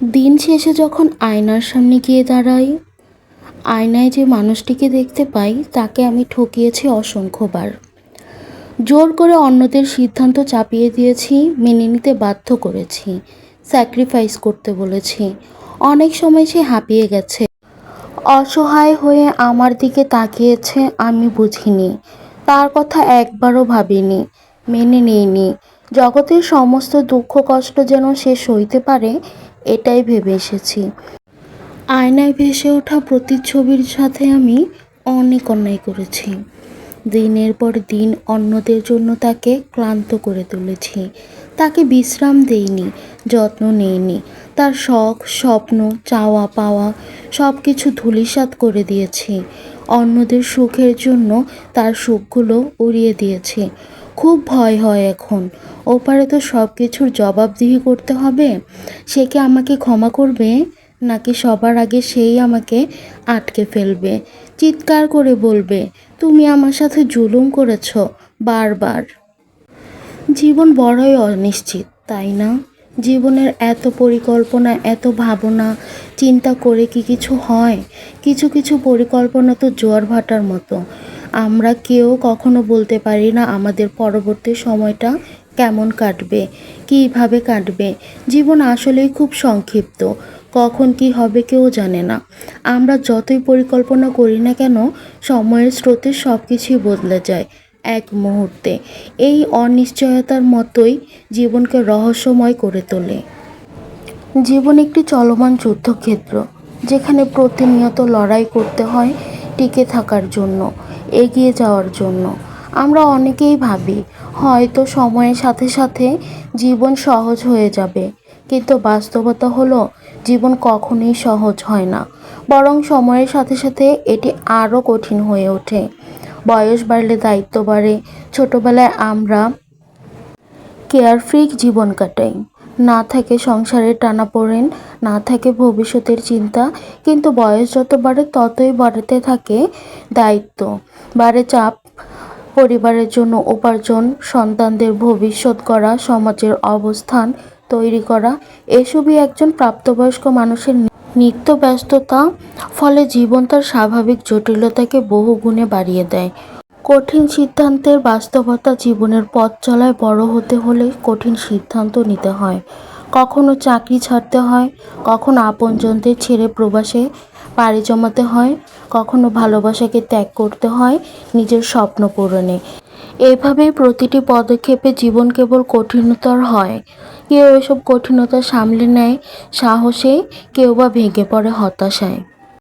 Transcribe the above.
দিন শেষে যখন আয়নার সামনে গিয়ে দাঁড়াই, আয়নায় যে মানুষটিকে দেখতে পাই, তাকে আমি ঠকিয়েছি অসংখ্যবার। জোর করে অন্যদের সিদ্ধান্ত চাপিয়ে দিয়েছি, মেনে নিতে বাধ্য করেছি স্যাক্রিফাইস করতে বলেছি। অনেক সময় সে হাঁপিয়ে গেছে। অসহায় হয়ে আমার দিকে তাকিয়েছে, আমি বুঝিনি। তার কথা একবারও ভাবিনি, মেনে নিইনি। জগতের সমস্ত দুঃখ কষ্ট যেন সে সইতে পারে এটাই ভেবে এসেছি। আয়নায় ভেসে ওঠা প্রতিচ্ছবির সাথে আমি অনেক অন্যায় করেছি। দিনের পর দিন অন্যদের জন্য তাকে ক্লান্ত করে তুলেছি। তাকে বিশ্রাম দেইনি, যত্ন নেইনি। তার শখ, স্বপ্ন, চাওয়া পাওয়া সব কিছু ধূলিসাৎ করে দিয়েছি। অন্যদের সুখের জন্য তার সুখগুলো উড়িয়ে দিয়েছি। খুব ভয় হয় এখন। ওপারে তো সব কিছুর জবাবদিহি করতে হবে। সে কি আমাকে ক্ষমা করবে? নাকি সবার আগে সেই আমাকে আটকে ফেলবে? চিৎকার করে বলবে, তুমি আমার সাথে জুলুম করেছ বারবার। জীবন বড়ই অনিশ্চিত, তাই না? জীবনের এত পরিকল্পনা, এত ভাবনা, চিন্তা করে কি কিছু হয়? কিছু কিছু পরিকল্পনা তো জোয়ার ভাটার মতো। আমরা কেউ কখনো বলতে পারি না আমাদের পরবর্তী সময়টা কেমন কাটবে? কীভাবে কাটবে? জীবন আসলেই খুব সংক্ষিপ্ত। কখন কি হবে কেউ জানে না। আমরা যতই পরিকল্পনা করি না কেন, সময়ের স্রোতে সব কিছুই বদলে যায় এক মুহূর্তে। এই অনিশ্চয়তার মতোই জীবনকে রহস্যময় করে তোলে। জীবন একটি চলমান যুদ্ধক্ষেত্র, যেখানে প্রতিনিয়ত লড়াই করতে হয় টিকে থাকার জন্য, এগিয়ে যাওয়ার জন্য। আমরা অনেকেই ভাবি, হয়তো সময়ের সাথে সাথে জীবন সহজ হয়ে যাবে। কিন্তু বাস্তবতা হলো, জীবন কখনোই সহজ হয় না। বরং সময়ের সাথে সাথে এটি আরও কঠিন হয়ে ওঠে। বয়স বাড়লে দায়িত্ব বাড়ে। ছোটোবেলায় আমরা কেয়ারফ্রি জীবন কাটাই। না থাকে সংসারের টানাপোড়েন না থাকে ভবিষ্যতের চিন্তা। কিন্তু বয়স যত বাড়ে, ততই বাড়তে থাকে দায়িত্ব। বাড়ে চাপ পরিবারের জন্য উপার্জন, সন্তানদের ভবিষ্যৎ করা সমাজের অবস্থান তৈরি করা, এসবই একজন প্রাপ্তবয়স্ক মানুষের নিত্য ব্যস্ততা, ফলে জীবন তার স্বাভাবিক জটিলতাকে বহু গুণে বাড়িয়ে দেয়। কঠিন সিদ্ধান্তের বাস্তবতা জীবনের পথ চলায় বড় হতে হলে কঠিন সিদ্ধান্ত নিতে হয়। কখনো চাকরি ছাড়তে হয়, কখনো আপনজনদের ছেড়ে প্রবাসে পাড়ি জমাতে হয়, কখনো ভালোবাসাকে ত্যাগ করতে হয় নিজের স্বপ্ন পূরণে। এভাবেই প্রতিটি পদক্ষেপে জীবন কেবল কঠিনতর হয়। কেউ এসব কঠিনতা সামলে নেয়, সাহসে কেউ বা ভেঙে পড়ে হতাশায়।